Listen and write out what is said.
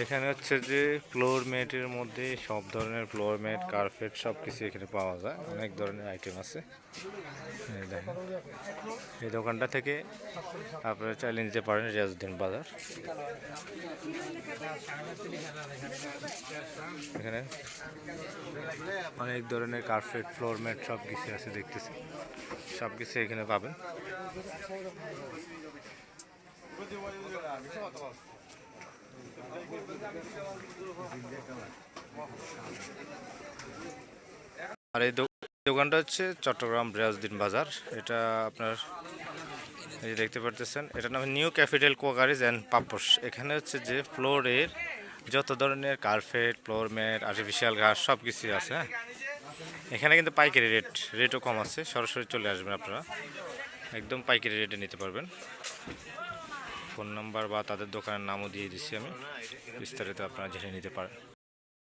এখানে হচ্ছে যে ফ্লোর ম্যাটের মধ্যে সব ধরনের ফ্লোর ম্যাট কার্পেট সব কিছু এখানে পাওয়া যায়। অনেক ধরনের আইটেম আছে। এই দোকানটা থেকে আপনারা চাইলে নিতে পারেন রিয়াজউদ্দিন বাজার। এখানে অনেক ধরনের কার্পেট ফ্লোর ম্যাট সব কিছু আছে দেখতেছি। সব কিছু এখানে পাবেন। আর এই দোকানটা হচ্ছে চট্টগ্রাম রিয়াজউদ্দিন বাজার। এটা আপনার এই যে দেখতে পারতেছেন, এটার নাম নিউ ক্যাপিটাল কোকারিজ অ্যান্ড পাপস এখানে হচ্ছে যে ফ্লোরের যত ধরনের কার্পেট ফ্লোর ম্যাট আর্টিফিশিয়াল ঘাস সব কিছুই আছে হ্যাঁ? এখানে কিন্তু পাইকারি রেট রেটও কম আছে। সরাসরি চলে আসবেন আপনারা। একদম পাইকারি রেটে নিতে পারবেন। ফোন নাম্বার বা তাদের দোকানের নামও দিয়ে দিচ্ছি আমি। বিস্তারিত আপনারা জেনে নিতে পারেন।